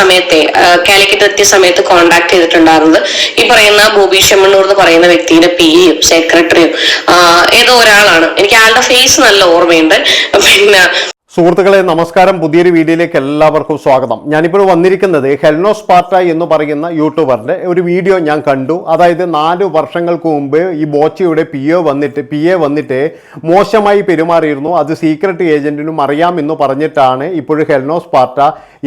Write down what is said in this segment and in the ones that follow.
സമയത്തെ കാലിക്കറ്റ് എത്തിയ സമയത്ത് കോണ്ടാക്ട് ചെയ്തിട്ടുണ്ടായിരുന്നത്. ഈ പറയുന്ന ബോബി ഷെമ്മണ്ണൂർ എന്ന് പറയുന്ന വ്യക്തിയുടെ പി എയും സെക്രട്ടറിയും ഏതോ ഒരാളാണ്. എനിക്ക് ആളുടെ ഫേസ് നല്ല ഓർമ്മയുണ്ട്. പിന്നെ സുഹൃത്തുക്കളെ നമസ്കാരം. പുതിയൊരു വീഡിയോയിലേക്ക് എല്ലാവർക്കും സ്വാഗതം. ഞാനിപ്പോൾ വന്നിരിക്കുന്നത് ഹെൽനോ സ്പാർട്ട എന്ന് പറയുന്ന യൂട്യൂബറിന്റെ ഒരു വീഡിയോ ഞാൻ കണ്ടു. അതായത് നാല് വർഷങ്ങൾക്ക് മുമ്പ് ഈ ബോച്ചയുടെ പി ഒ വന്നിട്ട് പി എ വന്നിട്ട് മോശമായി പെരുമാറിയിരുന്നു. അത് സീക്രട്ട് ഏജന്റിനും അറിയാമെന്ന് പറഞ്ഞിട്ടാണ് ഇപ്പോഴും ഹെൽനോ സ്പാർട്ട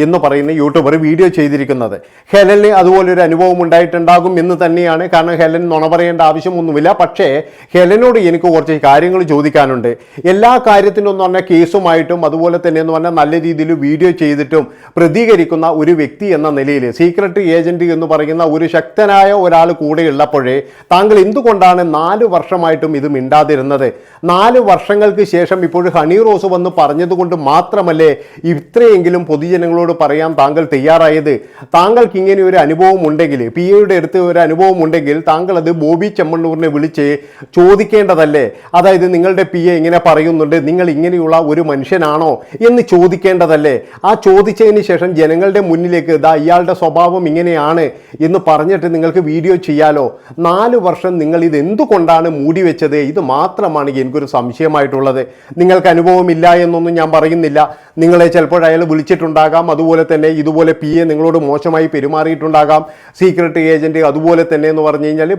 എന്ന് പറയുന്ന യൂട്യൂബർ വീഡിയോ ചെയ്തിരിക്കുന്നത്. ഹെലന് അതുപോലൊരു അനുഭവം ഉണ്ടായിട്ടുണ്ടാകും എന്ന് തന്നെയാണ്. കാരണം ഹെലൻ നുണ പറയേണ്ട ആവശ്യമൊന്നുമില്ല. പക്ഷേ ഹെലനോട് എനിക്ക് കുറച്ച് കാര്യങ്ങൾ ചോദിക്കാനുണ്ട്. എല്ലാ കാര്യത്തിനും എന്ന് പറഞ്ഞാൽ കേസുമായിട്ടും അതുപോലെ തന്നെ എന്ന് പറഞ്ഞാൽ നല്ല രീതിയിൽ വീഡിയോ ചെയ്തിട്ടും പ്രതികരിക്കുന്ന ഒരു വ്യക്തി എന്ന നിലയിൽ സീക്രട്ട് ഏജന്റ് എന്ന് പറയുന്ന ഒരു ശക്തനായ ഒരാൾ കൂടെ ഉള്ളപ്പോഴേ താങ്കൾ എന്തുകൊണ്ടാണ് നാല് വർഷമായിട്ടും ഇത് മിണ്ടാതിരുന്നത്? നാല് വർഷങ്ങൾക്ക് ശേഷം ഇപ്പോൾ ഹണി റോസ് വന്ന് പറഞ്ഞതുകൊണ്ട് മാത്രമല്ലേ ഇത്രയെങ്കിലും പൊതുജനങ്ങളോട് പറയാൻ താങ്കൾ തയ്യാറായത്? താങ്കൾക്ക് ഇങ്ങനെ ഒരു അനുഭവം ഉണ്ടെങ്കിൽ പി എയുടെ അടുത്ത് ഒരു അനുഭവം ഉണ്ടെങ്കിൽ താങ്കൾ അത് ബോബി ചെമ്മണ്ണൂരിനെ വിളിച്ച് ചോദിക്കേണ്ടതല്ലേ? അതായത് നിങ്ങളുടെ പി എ ഇങ്ങനെ പറയുന്നുണ്ട് നിങ്ങൾ ഇങ്ങനെയുള്ള ഒരു മനുഷ്യനാണോ എന്ന് ചോദിക്കേണ്ടതല്ലേ? ആ ചോദിച്ചതിന് ശേഷം ജനങ്ങളുടെ മുന്നിലേക്ക് ഇതാ ഇയാളുടെ സ്വഭാവം ഇങ്ങനെയാണ് എന്ന് പറഞ്ഞിട്ട് നിങ്ങൾക്ക് വീഡിയോ ചെയ്യാലോ? നാല് വർഷം നിങ്ങൾ ഇത് എന്തുകൊണ്ടാണ് മൂടി വെച്ചത്? ഇത് മാത്രമാണ് എനിക്കൊരു സംശയമായിട്ടുള്ളത്. നിങ്ങൾക്ക് അനുഭവമില്ല എന്നൊന്നും ഞാൻ പറയുന്നില്ല. നിങ്ങളെ ചിലപ്പോൾ അയാൾ വിളിച്ചിട്ടുണ്ടാകാം. അതുപോലെ തന്നെ ഇതുപോലെ പി എ നിങ്ങളോട് മോശമായി പെരുമാറിയിട്ടുണ്ടാകാം. സീക്രട്ട് ഏജന്റ് അതുപോലെ തന്നെ എന്ന് പറഞ്ഞു കഴിഞ്ഞാൽ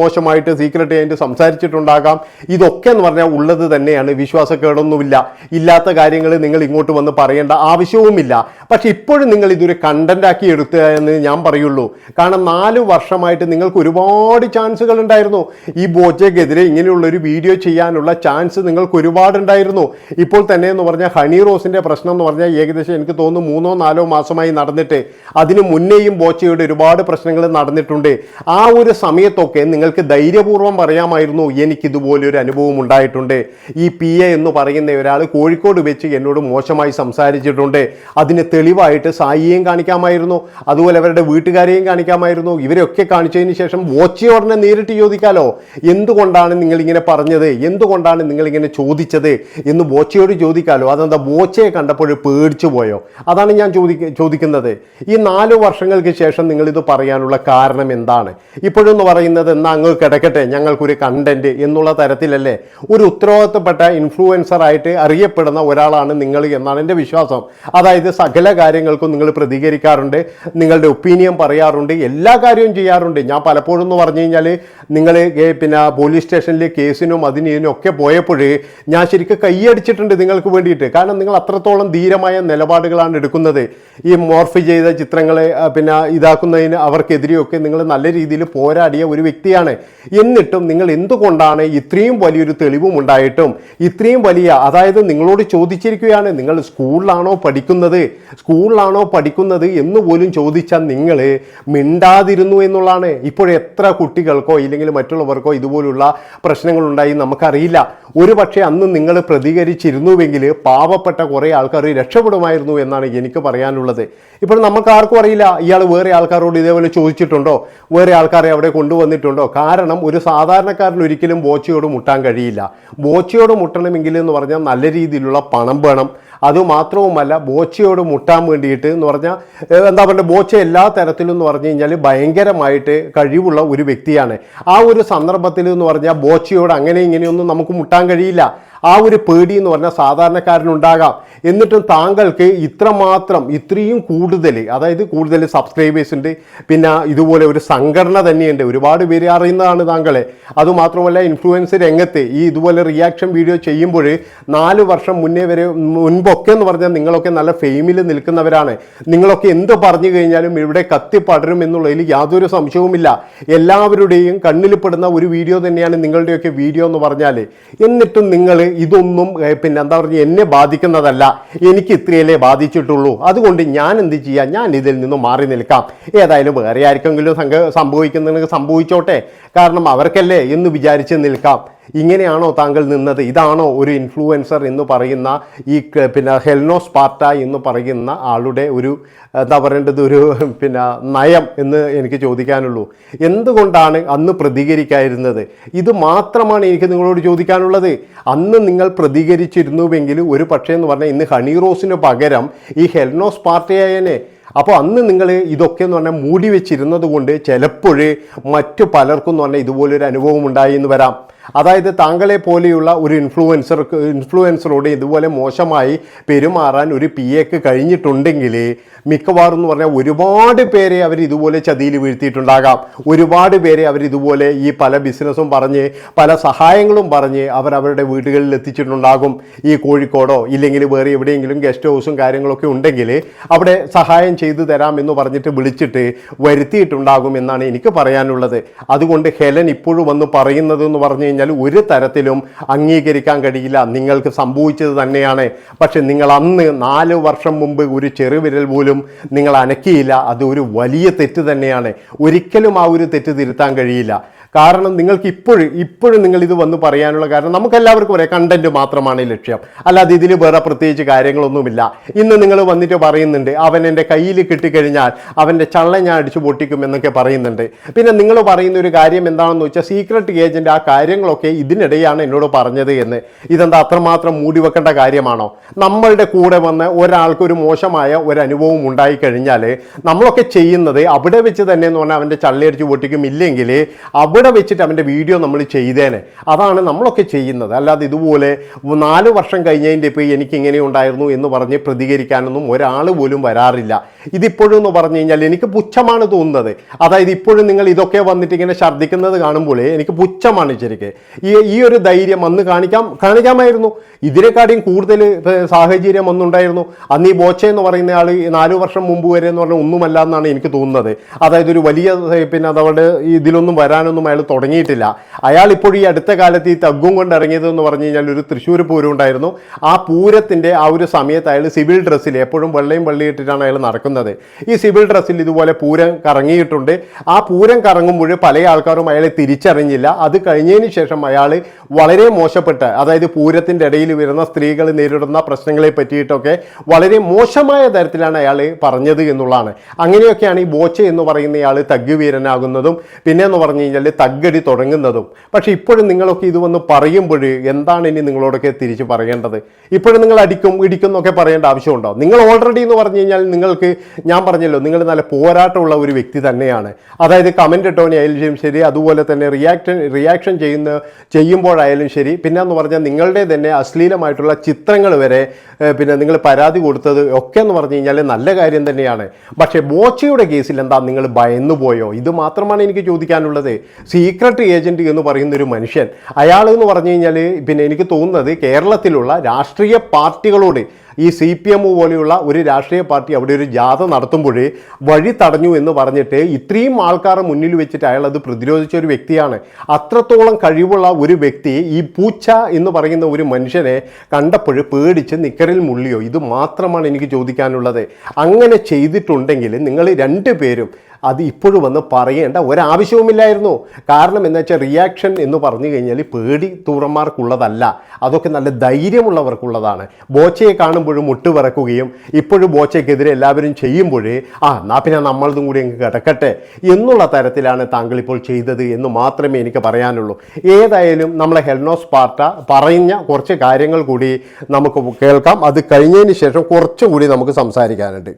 മോശമായിട്ട് സീക്രട്ട് ഏജന്റ് സംസാരിച്ചിട്ടുണ്ടാകാം. ഇതൊക്കെ എന്ന് പറഞ്ഞാൽ ഉള്ളത് തന്നെയാണ്. വിശ്വാസക്കേടൊന്നുമില്ല. ഇല്ലാത്ത കാര്യങ്ങൾ നിങ്ങൾ ഇങ്ങോട്ട് വന്ന് പറയേണ്ട ആവശ്യവുമില്ല. പക്ഷെ ഇപ്പോഴും നിങ്ങൾ ഇതൊരു കണ്ടന്റ് ആക്കി എടുത്തുക എന്ന് ഞാൻ പറയുള്ളൂ. കാരണം നാല് വർഷമായിട്ട് നിങ്ങൾക്ക് ഒരുപാട് ചാൻസുകൾ ഉണ്ടായിരുന്നു. ഈ ബോജയ്ക്കെതിരെ ഇങ്ങനെയുള്ള ഒരു വീഡിയോ ചെയ്യാനുള്ള ചാൻസ് നിങ്ങൾക്ക് ഒരുപാട് ഉണ്ടായിരുന്നു. ഇപ്പോൾ തന്നെ എന്ന് പറഞ്ഞാൽ ഹണി റോസിന്റെ പ്രശ്നം എന്ന് പറഞ്ഞാൽ ഏകദേശം എനിക്ക് തോന്നുന്നു മൂന്നോ നാലോ മാസമായി നടന്നിട്ട്. അതിന് മുന്നേയും ബോച്ചയുടെ ഒരുപാട് പ്രശ്നങ്ങൾ നടന്നിട്ടുണ്ട്. ആ ഒരു സമയത്തൊക്കെ നിങ്ങൾക്ക് ധൈര്യപൂർവം പറയാമായിരുന്നു എനിക്ക് ഇതുപോലെ ഒരു അനുഭവം ഉണ്ടായിട്ടുണ്ട്. ഈ പി എ എന്ന് പറയുന്ന ഒരാൾ കോഴിക്കോട് വെച്ച് എന്നോട് മോശമായി സംസാരിച്ചിട്ടുണ്ട്. അതിന് തെളിവായിട്ട് സായിയെയും കാണിക്കാമായിരുന്നു. അതുപോലെ അവരുടെ വീട്ടുകാരെയും കാണിക്കാമായിരുന്നു. ഇവരെയൊക്കെ കാണിച്ചതിന് ശേഷം ബോച്ചയോടനെ നേരിട്ട് ചോദിക്കാലോ? എന്തുകൊണ്ടാണ് നിങ്ങളിങ്ങനെ പറഞ്ഞത്? എന്തുകൊണ്ടാണ് നിങ്ങളിങ്ങനെ ചോദിച്ചത്? എന്ന് വാച്ചയോട് ചോദിക്കാലോ? അതെന്താ വാച്ചയെ കണ്ടപ്പോൾ പേടിച്ചു പോയോ? അതാണ് ഞാൻ ചോദിക്ക ചോദിക്കുന്നത്. ഈ നാല് വർഷങ്ങൾക്ക് ശേഷം നിങ്ങളിത് പറയാനുള്ള കാരണം എന്താണ്? ഇപ്പോഴെന്ന് പറയുന്നത് എന്നാൽ അങ്ങ് കിടക്കട്ടെ. ഞങ്ങൾക്കൊരു കണ്ടന്റ് എന്നുള്ള തരത്തിലല്ലേ? ഒരു ഉത്തരവാദിത്തപ്പെട്ട ഇൻഫ്ലുവൻസർ ആയിട്ട് അറിയപ്പെടുന്ന ഒരാളാണ് നിങ്ങൾ എന്നാണ് എന്റെ വിശ്വാസം. അതായത് സകല കാര്യങ്ങൾക്കും നിങ്ങൾ പ്രതികരിക്കാറുണ്ട് നിങ്ങളുടെ ഒപ്പീനിയൻ പറയാറുണ്ട് എല്ലാ കാര്യവും ചെയ്യാറുണ്ട്. ഞാൻ പലപ്പോഴും എന്ന് പറഞ്ഞു കഴിഞ്ഞാൽ നിങ്ങൾ പിന്നെ പോലീസ് സ്റ്റേഷനിലെ കേസിനും അതിനും ഒക്കെ പോയപ്പോൾ ഞാൻ ശരിക്കും കൈയടിച്ചിട്ടുണ്ട് നിങ്ങൾക്ക് വേണ്ടിയിട്ട്. കാരണം നിങ്ങൾ അത്രത്തോളം ധീരമായ നിലപാടുകളാണ് എടുക്കുന്നത്. ഈ മോർഫ് ചെയ്ത ചിത്രങ്ങളെ പിന്നെ ഇതാക്കുന്നതിന് അവർക്കെതിരെയൊക്കെ നിങ്ങൾ നല്ല രീതിയിൽ പോരാടിയ ഒരു വ്യക്തിയാണ്. എന്നിട്ടും നിങ്ങൾ എന്തുകൊണ്ടാണ് ഇത്രയും വലിയൊരു തെളിവും ഉണ്ടായിട്ടും ഇത്രയും വലിയ അതായത് നിങ്ങളോട് ചോദിച്ചിരിക്കുകയാണ് നിങ്ങൾ സ്കൂളിലാണോ പഠിക്കുന്നത്? സ്കൂളിലാണോ പഠിക്കുന്നത് എന്ന് പോലും ചോദിച്ചാൽ നിങ്ങൾ മിണ്ടാതിരുന്നു എന്നുള്ളതാണ്. ഇപ്പോൾ എത്ര കുട്ടികൾക്കോ ഇല്ലെങ്കിൽ മറ്റുള്ളവർക്കോ ഇതുപോലുള്ള പ്രശ്നങ്ങളുണ്ടായി നമുക്കറിയില്ല. ഒരു പക്ഷേ അന്ന് നിങ്ങൾ പ്രതികരിച്ചിരുന്നുവെങ്കിൽ പാവപ്പെട്ട കുറേ ആൾക്കാർ രക്ഷപ്പെടുമായിരുന്നു എന്നാണ് എനിക്ക് പറയാനുള്ളത്. ഇപ്പോൾ നമുക്ക് ആർക്കും അറിയില്ല ഇയാൾ വേറെ ആൾക്കാരോട് ഇതേപോലെ ചോദിച്ചിട്ടുണ്ടോ? വേറെ ആൾക്കാരെ അവിടെ കൊണ്ടുവന്നിട്ടുണ്ടോ? കാരണം ഒരു സാധാരണക്കാരൻ ഒരിക്കലും ബോച്ചയോട് മുട്ടാൻ കഴിയില്ല. ബോച്ചയോട് മുട്ടണമെങ്കിൽ എന്ന് പറഞ്ഞാൽ നല്ല രീതിയിലുള്ള പണം വേണം. അതുമാത്രവുമല്ല ബോച്ചയോട് മുട്ടാൻ വേണ്ടിയിട്ട് എന്ന് പറഞ്ഞാൽ എന്താ പറയുക ബോച്ച എല്ലാ തരത്തിലും എന്ന് പറഞ്ഞു കഴിഞ്ഞാൽ ഭയങ്കരമായിട്ട് കഴിവുള്ള ഒരു വ്യക്തിയാണ്. ആ ഒരു സന്ദർഭത്തിൽ എന്ന് പറഞ്ഞാൽ ബോച്ചയോട് അങ്ങനെ ഇങ്ങനെയൊന്നും നമുക്ക് മുട്ടാൻ കഴിയില്ല. ആ ഒരു പേടി എന്ന് പറഞ്ഞാൽ സാധാരണക്കാരനുണ്ടാകാം എന്നിട്ടും താങ്കൾക്ക് ഇത്രമാത്രം ഇത്രയും കൂടുതൽ അതായത് കൂടുതൽ സബ്സ്ക്രൈബേഴ്സ് ഉണ്ട് പിന്നെ ഇതുപോലെ ഒരു സംഘടന തന്നെയുണ്ട്. ഒരുപാട് പേര് അറിയുന്നതാണ് താങ്കളെ. അതുമാത്രമല്ല ഇൻഫ്ലുവൻസ് രംഗത്ത് ഈ ഇതുപോലെ റിയാക്ഷൻ വീഡിയോ ചെയ്യുമ്പോൾ നാല് വർഷം മുന്നേ വരെ മുൻപൊക്കെ എന്ന് പറഞ്ഞാൽ നിങ്ങളൊക്കെ നല്ല ഫെയിമിൽ നിൽക്കുന്നവരാണ്. നിങ്ങളൊക്കെ എന്ത് പറഞ്ഞു കഴിഞ്ഞാലും ഇവിടെ കത്തിപ്പടരും എന്നുള്ളതിൽ യാതൊരു സംശയവുമില്ല. എല്ലാവരുടെയും കണ്ണിൽപ്പെടുന്ന ഒരു വീഡിയോ തന്നെയാണ് നിങ്ങളുടെയൊക്കെ വീഡിയോ എന്ന് പറഞ്ഞാൽ എന്നിട്ടും നിങ്ങൾ ഇതൊന്നും പിന്നെ എന്താ പറയുക എന്നെ ബാധിക്കുന്നതല്ല. എനിക്ക് ഇത്രയല്ലേ ബാധിച്ചിട്ടുള്ളൂ. അതുകൊണ്ട് ഞാൻ എന്ത് ചെയ്യാം? ഞാൻ ഇതിൽ നിന്ന് മാറി നിൽക്കാം. ഏതായാലും വേറെ ആർക്കെങ്കിലും സംഭവിക്കുന്നുണ്ടെങ്കിൽ സംഭവിച്ചോട്ടെ. കാരണം അവർക്കല്ലേ എന്ന് വിചാരിച്ച് നിൽക്കാം. ഇങ്ങനെയാണോ താങ്കൾ നിന്നത്? ഇതാണോ ഒരു ഇൻഫ്ലുവൻസർ എന്ന് പറയുന്ന ഈ പിന്നെ ഹെൽനോസ് പാർട്ട എന്ന് പറയുന്ന ആളുടെ ഒരു എന്താ പറയേണ്ടത് ഒരു പിന്നെ നയം എന്ന് എനിക്ക് ചോദിക്കാനുള്ളൂ. എന്തുകൊണ്ടാണ് അന്ന് പ്രതികരിക്കാതിരുന്നത്? ഇത് മാത്രമാണ് എനിക്ക് നിങ്ങളോട് ചോദിക്കാനുള്ളത്. അന്ന് നിങ്ങൾ പ്രതികരിച്ചിരുന്നുവെങ്കിൽ ഒരു പക്ഷേ എന്ന് പറഞ്ഞാൽ ഇന്ന് ഹണി റോസിന് പകരം ഈ ഹെൽനോസ് പാർട്ടിയായനെ അപ്പോൾ അന്ന് നിങ്ങൾ ഇതൊക്കെ എന്ന് പറഞ്ഞാൽ മൂടി വെച്ചിരുന്നത് കൊണ്ട് ചിലപ്പോൾ മറ്റു പലർക്കും എന്ന് പറഞ്ഞാൽ ഇതുപോലൊരു അനുഭവം ഉണ്ടായി എന്ന് വരാം. അതായത് താങ്കളെ പോലെയുള്ള ഒരു ഇൻഫ്ലുവൻസർ ഇൻഫ്ലുവൻസറോട് ഇതുപോലെ മോശമായി പെരുമാറാൻ ഒരു പി എക്ക് കഴിഞ്ഞിട്ടുണ്ടെങ്കിൽ മിക്കവാറും എന്ന് പറഞ്ഞാൽ ഒരുപാട് പേരെ അവർ ഇതുപോലെ ചതിയിൽ വീഴ്ത്തിയിട്ടുണ്ടാകാം. ഒരുപാട് പേരെ അവർ ഇതുപോലെ ഈ പല ബിസിനസ്സും പറഞ്ഞ് പല സഹായങ്ങളും പറഞ്ഞ് അവർ അവരുടെ വീടുകളിൽ എത്തിച്ചിട്ടുണ്ടാകും. ഈ കോഴിക്കോടോ ഇല്ലെങ്കിൽ വേറെ എവിടെയെങ്കിലും ഗസ്റ്റ് ഹൗസും കാര്യങ്ങളൊക്കെ ഉണ്ടെങ്കിൽ അവിടെ സഹായം ചെയ്തു തരാം എന്ന് പറഞ്ഞിട്ട് വിളിച്ചിട്ട് വരുത്തിയിട്ടുണ്ടാകും എന്നാണ് എനിക്ക് പറയാനുള്ളത്. അതുകൊണ്ട് ഹെലൻ ഇപ്പോഴും വന്ന് പറയുന്നത് എന്ന് പറഞ്ഞു കഴിഞ്ഞാൽ ഒരു തരത്തിലും അംഗീകരിക്കാൻ കഴിയില്ല. നിങ്ങൾക്ക് സംഭവിച്ചത് തന്നെയാണ്. പക്ഷെ നിങ്ങൾ അന്ന് നാല് വർഷം മുമ്പ് ഒരു ചെറുവിരൽ പോലും നിങ്ങൾ അനക്കിയില്ല. അത് ഒരു വലിയ തെറ്റ് തന്നെയാണ്. ഒരിക്കലും ആ ഒരു തെറ്റ് തിരുത്താൻ കഴിയില്ല. കാരണം നിങ്ങൾക്ക് ഇപ്പോഴും ഇപ്പോഴും നിങ്ങൾ ഇത് വന്ന് പറയാനുള്ള കാരണം നമുക്ക് എല്ലാവർക്കും ഒരേ കണ്ടന്റ് മാത്രമാണ് ലക്ഷ്യം. അല്ലാതെ ഇതിൽ വേറെ പ്രത്യേകിച്ച് കാര്യങ്ങളൊന്നുമില്ല. ഇന്ന് നിങ്ങൾ വന്നിട്ട് പറയുന്നുണ്ട് അവൻ എന്റെ കയ്യിൽ കിട്ടിക്കഴിഞ്ഞാൽ അവന്റെ ചള്ള ഞാൻ അടിച്ചു പൊട്ടിക്കും എന്നൊക്കെ പറയുന്നുണ്ട്. പിന്നെ നിങ്ങൾ പറയുന്ന ഒരു കാര്യം എന്താണെന്ന് വെച്ചാൽ സീക്രട്ട് ഏജന്റ് ആ കാര്യങ്ങളൊക്കെ ഇതിനിടെയാണ് എന്നോട് പറഞ്ഞത് എന്ന്. ഇതെന്താ അത്രമാത്രം മൂടി വെക്കേണ്ട കാര്യമാണോ? നമ്മളുടെ കൂടെ വന്ന് ഒരാൾക്ക് ഒരു മോശമായ ഒരു അനുഭവം ഉണ്ടായി കഴിഞ്ഞാൽ നമ്മളൊക്കെ ചെയ്യുന്നത് അവിടെ വെച്ച് തന്നെ എന്ന് പറഞ്ഞാൽ അവന്റെ ചള്ളയടിച്ച് പൊട്ടിക്കും ഇല്ലെങ്കിൽ അവിടെ വെച്ചിട്ട് അവന്റെ വീഡിയോ നമ്മൾ ചെയ്തേനെ? അതാണ് നമ്മളൊക്കെ ചെയ്യുന്നത്. അല്ലാതെ ഇതുപോലെ നാല് വർഷം കഴിഞ്ഞതിന്റെ ഇപ്പോൾ എനിക്ക് ഇങ്ങനെ ഉണ്ടായിരുന്നു എന്ന് പറഞ്ഞ് പ്രതികരിക്കാനൊന്നും ഒരാൾ പോലും വരാറില്ല. ഇതിപ്പോഴും എന്ന് പറഞ്ഞു കഴിഞ്ഞാൽ എനിക്ക് പുച്ഛമാണ് തോന്നുന്നത്. അതായത് ഇപ്പോഴും നിങ്ങൾ ഇതൊക്കെ വന്നിട്ട് ഇങ്ങനെ ഛർദ്ദിക്കുന്നത് കാണുമ്പോൾ എനിക്ക് പുച്ഛമാണ് ശരിക്ക്. ഈ ഈ ഒരു ധൈര്യം അന്ന് കാണിക്കാം കാണിക്കാമായിരുന്നു. ഇതിനെക്കാട്ടിയും കൂടുതൽ സാഹചര്യം ഒന്നുണ്ടായിരുന്നു അന്ന് ഈ ബോച്ച എന്ന് പറയുന്ന ആൾ നാലു വർഷം മുമ്പ് വരെ എന്ന് പറഞ്ഞാൽ ഒന്നുമല്ല എന്നാണ് എനിക്ക് തോന്നുന്നത്. അതായത് ഒരു വലിയ പിന്നെ അതവിടെ ഇതിലൊന്നും വരാനൊന്നും അയാൾ തുടങ്ങിയിട്ടില്ല. അയാൾ ഇപ്പോൾ ഈ അടുത്ത കാലത്ത് ഈ തഗ്ഗും കൊണ്ട് ഇറങ്ങിയത് എന്ന് പറഞ്ഞു കഴിഞ്ഞാൽ ഒരു തൃശ്ശൂർ പൂരം ഉണ്ടായിരുന്നു. ആ പൂരത്തിന്റെ ആ ഒരു സമയത്ത് അയാൾ സിവിൽ ഡ്രസ്സിൽ എപ്പോഴും വെള്ളയും വെള്ളിയിട്ടിട്ടാണ് അയാൾ നടക്കുന്നത്. ഈ സിവിൽ ഡ്രസ്സിൽ ഇതുപോലെ പൂരം കറങ്ങിയിട്ടുണ്ട്. ആ പൂരം കറങ്ങുമ്പോൾ പല ആൾക്കാരും അയാളെ തിരിച്ചറിഞ്ഞില്ല. അത് കഴിഞ്ഞതിന് ശേഷം അയാൾ വളരെ മോശപ്പെട്ട അതായത് പൂരത്തിന്റെ ഇടയിൽ വരുന്ന സ്ത്രീകൾ നേരിടുന്ന പ്രശ്നങ്ങളെ പറ്റിയിട്ടൊക്കെ വളരെ മോശമായ തരത്തിലാണ് അയാൾ പറഞ്ഞത് എന്നുള്ളതാണ്. അങ്ങനെയൊക്കെയാണ് ഈ ബോച്ച എന്ന് പറയുന്ന ഇയാൾ തഗ്ഗുവീരനാകുന്നതും പിന്നെ എന്ന് പറഞ്ഞു കഴിഞ്ഞാൽ തഗ്ഗടി തുടങ്ങുന്നതും. പക്ഷേ ഇപ്പോഴും നിങ്ങളൊക്കെ ഇത് വന്ന് പറയുമ്പോൾ എന്താണ് ഇനി നിങ്ങളോടൊക്കെ തിരിച്ച് പറയേണ്ടത്? ഇപ്പോഴും നിങ്ങൾ അടിക്കും ഇടിക്കും എന്നൊക്കെ പറയേണ്ട ആവശ്യമുണ്ടോ? നിങ്ങൾ ഓൾറെഡി എന്ന് പറഞ്ഞു കഴിഞ്ഞാൽ നിങ്ങൾക്ക് ഞാൻ പറഞ്ഞല്ലോ നിങ്ങൾ നല്ല പോരാട്ടമുള്ള ഒരു വ്യക്തി തന്നെയാണ്. അതായത് കമന്റ് ഇട്ടോനായാലും ശരി അതുപോലെ തന്നെ റിയാക്ഷൻ റിയാക്ഷൻ ചെയ്യുന്ന ചെയ്യുമ്പോഴായാലും ശരി. പിന്നെ എന്ന് പറഞ്ഞാൽ നിങ്ങളുടെ തന്നെ അശ്ലീലമായിട്ടുള്ള ചിത്രങ്ങൾ വരെ പിന്നെ നിങ്ങൾ പരാതി കൊടുത്തത് ഒക്കെ എന്ന് പറഞ്ഞു കഴിഞ്ഞാൽ നല്ല കാര്യം തന്നെയാണ്. പക്ഷേ ബോച്ചയുടെ കേസിൽ എന്താ നിങ്ങൾ ഭയന്നു പോയോ ഇത് മാത്രമാണ് എനിക്ക് ചോദിക്കാനുള്ളത്. സീക്രട്ട് ഏജന്റ് എന്ന് പറയുന്ന ഒരു മനുഷ്യൻ. അയാൾ എന്ന് പറഞ്ഞു കഴിഞ്ഞാൽ പിന്നെ എനിക്ക് തോന്നുന്നത് കേരളത്തിലുള്ള രാഷ്ട്രീയ പാർട്ടികളോട് ഈ സി പി എം പോലെയുള്ള ഒരു രാഷ്ട്രീയ പാർട്ടി അവിടെ ഒരു ജാഥ നടത്തുമ്പോൾ വഴി തടഞ്ഞു എന്ന് പറഞ്ഞിട്ട് ഇത്രയും ആൾക്കാരെ മുന്നിൽ വെച്ചിട്ട് അയാൾ അത് പ്രതിരോധിച്ച ഒരു വ്യക്തിയാണ്. അത്രത്തോളം കഴിവുള്ള ഒരു വ്യക്തി ഈ പൂച്ച എന്ന് പറയുന്ന ഒരു മനുഷ്യനെ കണ്ടപ്പോൾ പേടിച്ച് നിക്കറിൽ മുള്ളിയോ? ഇത് മാത്രമാണ് എനിക്ക് ചോദിക്കാനുള്ളത്. അങ്ങനെ ചെയ്തിട്ടുണ്ടെങ്കിൽ നിങ്ങൾ രണ്ടുപേരും അത് ഇപ്പോഴും വന്ന് പറയേണ്ട ഒരാവശ്യവുമില്ലായിരുന്നു. കാരണം എന്ന് വെച്ചാൽ റിയാക്ഷൻ എന്ന് പറഞ്ഞു കഴിഞ്ഞാൽ പേടി തൂറന്മാർക്കുള്ളതല്ല. അതൊക്കെ നല്ല ധൈര്യമുള്ളവർക്കുള്ളതാണ്. ബോച്ചയെ കാണുമ്പോഴും മുട്ടുവിറക്കുകയും ഇപ്പോഴും ബോച്ചയ്ക്കെതിരെ എല്ലാവരും ചെയ്യുമ്പോഴേ ആ എന്നാ പിന്നെ നമ്മളതും കൂടി അങ്ങ് കിടക്കട്ടെ എന്നുള്ള തരത്തിലാണ് താങ്കൾ ഇപ്പോൾ ചെയ്തത് എന്ന് മാത്രമേ എനിക്ക് പറയാനുള്ളൂ. ഏതായാലും നമ്മളെ ഹെൽനോസ് പാർട്ട പറഞ്ഞ കുറച്ച് കാര്യങ്ങൾ കൂടി നമുക്ക് കേൾക്കാം. അത് കഴിഞ്ഞതിന് ശേഷം കുറച്ചുകൂടി നമുക്ക് സംസാരിക്കാനുണ്ട്.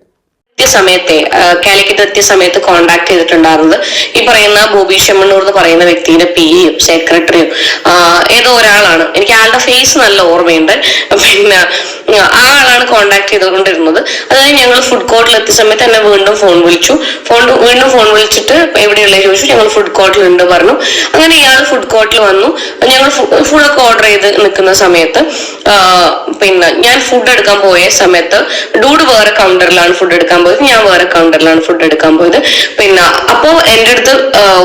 കൃത്യസമയത്തെ കാലിക്കറ്റ് കൃത്യസമയത്ത് സമയത്ത് കോണ്ടാക്ട് ചെയ്തിട്ടുണ്ടായിരുന്നത്. ഈ പറയുന്ന ബോബി ഷെമ്മണ്ണൂർ എന്ന് പറയുന്ന വ്യക്തിയുടെ പി എയും സെക്രട്ടറിയും ഏതോ ഒരാളാണ്. എനിക്ക് ആളുടെ ഫേസ് നല്ല ഓർമ്മയുണ്ട്. പിന്നെ ആ ആളാണ് കോണ്ടാക്ട് ചെയ്തുകൊണ്ടിരുന്നത്. അതായത് ഞങ്ങൾ ഫുഡ് കോർട്ടിൽ എത്തിയ സമയത്ത് എന്നെ വീണ്ടും ഫോൺ വിളിച്ചു. ഫോൺ വീണ്ടും ഫോൺ വിളിച്ചിട്ട് എവിടെയുള്ള ചോദിച്ചു ഞങ്ങൾ ഫുഡ് കോർട്ടിൽ ഉണ്ട് പറഞ്ഞു. അങ്ങനെ ഇയാൾ ഫുഡ് കോർട്ടിൽ വന്നു. ഞങ്ങൾ ഫുഡൊക്കെ ഓർഡർ ചെയ്ത് നിൽക്കുന്ന സമയത്ത് പിന്നെ ഞാൻ ഫുഡ് എടുക്കാൻ പോയ സമയത്ത് ഡൂഡ് വേറെ കൗണ്ടറിലാണ് ഫുഡ് എടുക്കാൻ പോയത് ഞാൻ വേറെ കൗണ്ടറിലാണ് ഫുഡ് എടുക്കാൻ പോയത്. പിന്നെ അപ്പോ എന്റെ അടുത്ത്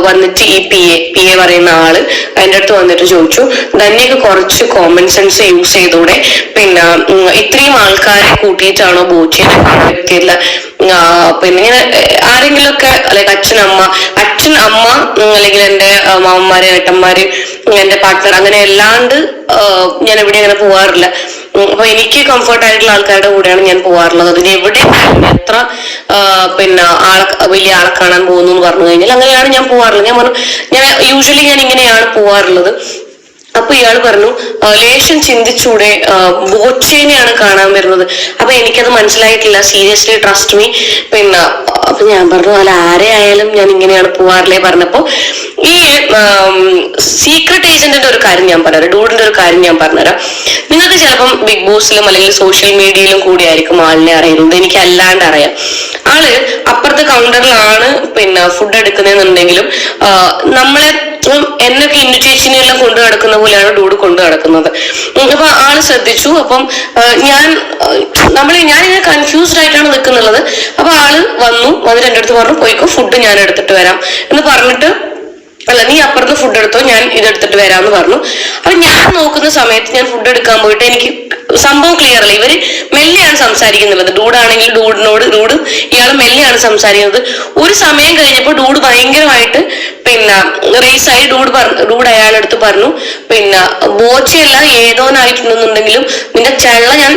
വന്നിട്ട് ഈ പി എ പി എ പറയുന്ന ആൾ എന്റെ അടുത്ത് വന്നിട്ട് ചോദിച്ചു. ധന്യക്ക് കുറച്ച് കോമൺ സെൻസ് യൂസ് ചെയ്തൂടെ? പിന്നെ ഇത്രയും ആൾക്കാരെ കൂട്ടിയിട്ടാണോ ബോച്ചിനെ പറ്റിയില്ല പിന്നെ ഇങ്ങനെ ആരെങ്കിലും ഒക്കെ ലൈക്ക് അച്ഛൻ അമ്മ അച്ഛൻ അമ്മ അല്ലെങ്കിൽ എന്റെ ആ, മാമന്മാര് ഏട്ടന്മാര് എന്റെ പാർട്ട്ണർ അങ്ങനെ അല്ലാണ്ട് ഞാൻ എവിടെ അങ്ങനെ പോവാറില്ല. അപ്പൊ എനിക്ക് കംഫർട്ട് ആയിട്ടുള്ള ആൾക്കാരുടെ കൂടെയാണ് ഞാൻ പോവാറുള്ളത്. അതിന് എവിടെ എത്ര പിന്നെ ആളെ വലിയ ആളെ കാണാൻ പോകുന്നു എന്ന് പറഞ്ഞു കഴിഞ്ഞാൽ അങ്ങനെയാണ് ഞാൻ പോവാറുള്ളത്. ഞാൻ പറഞ്ഞു ഞാൻ യൂഷ്വലി ഞാൻ ഇങ്ങനെയാണ് പോവാറുള്ളത്. അപ്പൊ ഇയാൾ പറഞ്ഞു "ആ, ലേശം ചിന്തിച്ചൂടെ ബോച്ചേനെയാണ് കാണാൻ വരുന്നത്. അപ്പൊ എനിക്കത് മനസ്സിലായിട്ടില്ല. സീരിയസ്ലി ട്രസ്റ്റ് മീ പിന്നെ അപ്പൊ ഞാൻ പറഞ്ഞു അല്ല ആരെ ആയാലും ഞാൻ ഇങ്ങനെയാണ് പോവാറില്ലേ? പറഞ്ഞപ്പോ ഈ സീക്രട്ട് ഏജന്റിന്റെ ഒരു കാര്യം ഞാൻ പറഞ്ഞുതരാം. ഡൂഡിന്റെ ഒരു കാര്യം ഞാൻ പറഞ്ഞുതരാം. നിങ്ങൾക്ക് ചിലപ്പം ബിഗ് ബോസിലും അല്ലെങ്കിൽ സോഷ്യൽ മീഡിയയിലും കൂടി ആയിരിക്കും ആളിനെ അറിയുന്നത്. എനിക്ക് അല്ലാണ്ട് അറിയാം. ആൾ അപ്പുറത്തെ കൗണ്ടറിലാണ് പിന്നെ ഫുഡ് എടുക്കുന്നതെന്നുണ്ടെങ്കിലും നമ്മളെ ഉം, എന്നൊക്കെ ഇന്നു കൊണ്ടു നടക്കുന്ന പോലെയാണ് ഡൂഡ് കൊണ്ടു നടക്കുന്നത്. അപ്പൊ ആൾ ശ്രദ്ധിച്ചു. അപ്പം ഞാൻ നമ്മൾ ഞാനിങ്ങനെ കൺഫ്യൂസ്ഡ് ആയിട്ടാണ് നിൽക്കുന്നുള്ളത്. അപ്പൊ ആൾ വന്നു വന്നിട്ട് എന്റെ അടുത്ത് പറഞ്ഞു പോയിക്കോ ഫുഡ് ഞാൻ എടുത്തിട്ട് വരാം. എന്ന് പറഞ്ഞിട്ട് അല്ല നീ അപ്പുറത്ത് ഫുഡ് എടുത്തോ ഞാൻ ഇതെടുത്തിട്ട് വരാമെന്ന് പറഞ്ഞു. അപ്പൊ ഞാൻ നോക്കുന്ന സമയത്ത് ഞാൻ ഫുഡ് എടുക്കാൻ പോയിട്ട് എനിക്ക് സംഭവം ക്ലിയർ അല്ല. ഇവർ മെല്ലെയാണ് സംസാരിക്കുന്നുള്ളത് ഡൂഡാണെങ്കിൽ ഡൂഡിനോട് ഡൂഡ് ഇയാൾ മെല്ലെയാണ് സംസാരിക്കുന്നത്. ഒരു സമയം കഴിഞ്ഞപ്പോൾ ഡൂഡ് ഭയങ്കരമായിട്ട് പിന്നെ റീസായി ഡൂഡ് പറഞ്ഞു ഡൂഡ് അയാളെടുത്ത് പറഞ്ഞു പിന്നെ ബോച്ചയല്ല ഏതോനായിട്ടുണ്ടെന്നുണ്ടെങ്കിലും നിന്റെ ചെള്ള ഞാൻ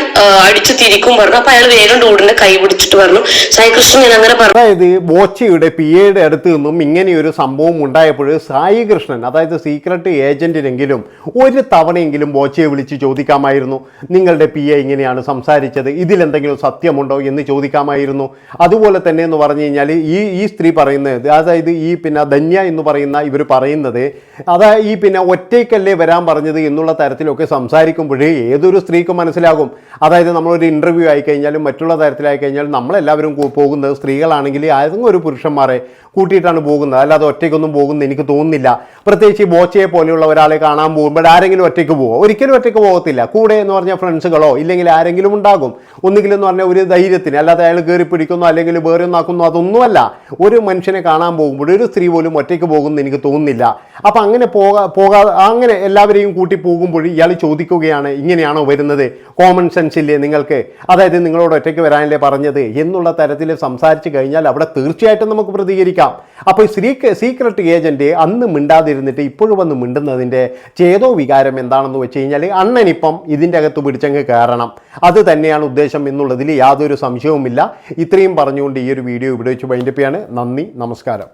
അടിച്ചു തിരിക്കും പറഞ്ഞു. അപ്പൊ അയാൾ വേഗം ഡൂഡിന്റെ കൈ പിടിച്ചിട്ട് പറഞ്ഞു സായി കൃഷ്ണൻ ഞാൻ അങ്ങനെ പറഞ്ഞു. അതായത് ബോച്ചയുടെ പി എയുടെ അടുത്ത് നിന്നും ഇങ്ങനെയൊരു സംഭവം ഉണ്ടായപ്പോൾ സായി കൃഷ്ണൻ അതായത് സീക്രട്ട് ഏജന്റിനെങ്കിലും ഒരു തവണയെങ്കിലും ബോച്ചയെ വിളിച്ച് ചോദിക്കാമായിരുന്നു. നിങ്ങളുടെ പി എ ഇങ്ങനെയാണ് സംസാരിച്ചത്? ഇതിലെന്തെങ്കിലും സത്യമുണ്ടോ? എന്ന് ചോദിക്കാമായിരുന്നു. അതുപോലെ തന്നെ എന്ന് പറഞ്ഞു കഴിഞ്ഞാൽ ഈ ഈ സ്ത്രീ പറയുന്നത് അതായത് ഈ പിന്നെ ധന്യ എന്ന് പറയുന്ന ഇവർ പറയുന്നത്. അതാ ഈ പിന്നെ ഒറ്റയ്ക്കല്ലേ വരാൻ പറഞ്ഞത് എന്നുള്ള തരത്തിലൊക്കെ സംസാരിക്കുമ്പോഴേ ഏതൊരു സ്ത്രീക്കും മനസ്സിലാകും. അതായത് നമ്മളൊരു ഇന്റർവ്യൂ ആയിക്കഴിഞ്ഞാലും മറ്റുള്ള തരത്തിലായി കഴിഞ്ഞാലും നമ്മളെല്ലാവരും പോകുന്നത് സ്ത്രീകളാണെങ്കിൽ ഏതെങ്കിലും ഒരു പുരുഷന്മാരെ കൂട്ടിയിട്ടാണ് പോകുന്നത്. അല്ലാതെ ഒറ്റയ്ക്കൊന്നും പോകുന്നത് എനിക്ക് തോന്നുന്നില്ല. പ്രത്യേകിച്ച് ബോച്ചയെ പോലെയുള്ള ഒരാളെ കാണാൻ പോകുമ്പോൾ ആരെങ്കിലും ഒറ്റയ്ക്ക് പോകുമോ ഒരിക്കലും ഒറ്റയ്ക്ക് പോകത്തില്ല. കൂടെ എന്ന് പറഞ്ഞാൽ ഫ്രണ്ട്സുകളോ ഇല്ലെങ്കിൽ ആരെങ്കിലും ഉണ്ടാകും. ഒന്നുകിലും എന്ന് പറഞ്ഞാൽ ഒരു ധൈര്യത്തിന് അല്ലാതെ അയാൾ കയറി പിടിക്കുന്നു അല്ലെങ്കിൽ വേറെ ഒന്നാക്കുന്നു അതൊന്നുമല്ല. ഒരു മനുഷ്യനെ കാണാൻ പോകുമ്പോൾ ഒരു സ്ത്രീ പോലും ഒറ്റയ്ക്ക് പോകുമെന്ന് എനിക്ക് തോന്നുന്നില്ല. അപ്പം അങ്ങനെ പോകാ പോകാ അങ്ങനെ എല്ലാവരെയും കൂട്ടി പോകുമ്പോൾ ഇയാൾ ചോദിക്കുകയാണ് ഇങ്ങനെയാണോ വരുന്നത്? കോമൺ സെൻസ് ഇല്ലേ നിങ്ങൾക്ക്? അതായത് നിങ്ങളോട് ഒറ്റയ്ക്ക് വരാനല്ലേ പറഞ്ഞത്? എന്നുള്ള തരത്തിൽ സംസാരിച്ച് കഴിഞ്ഞാൽ അവിടെ തീർച്ചയായിട്ടും നമുക്ക് പ്രതികരിക്കാം. അപ്പോൾ ശ്രീ സീക്രട്ട് ഏജന്റ് അന്ന് മിണ്ടാതിരുന്നിട്ട് ഇപ്പോഴും വന്ന് മിണ്ടുന്നതിന്റെ ചേതോ വികാരം എന്താണെന്ന് വെച്ച് കഴിഞ്ഞാൽ അണ്ണനിപ്പം ഇതിന്റെ അകത്ത് പിടിച്ചങ്ങ് കയറണം. അത് തന്നെയാണ് ഉദ്ദേശം എന്നുള്ളതിൽ യാതൊരു സംശയവുമില്ല. ഇത്രയും പറഞ്ഞുകൊണ്ട് ഈ ഒരു വീഡിയോ ഇവിടെ വെച്ച് വൈൻഡപ്പ് നന്ദി നമസ്കാരം.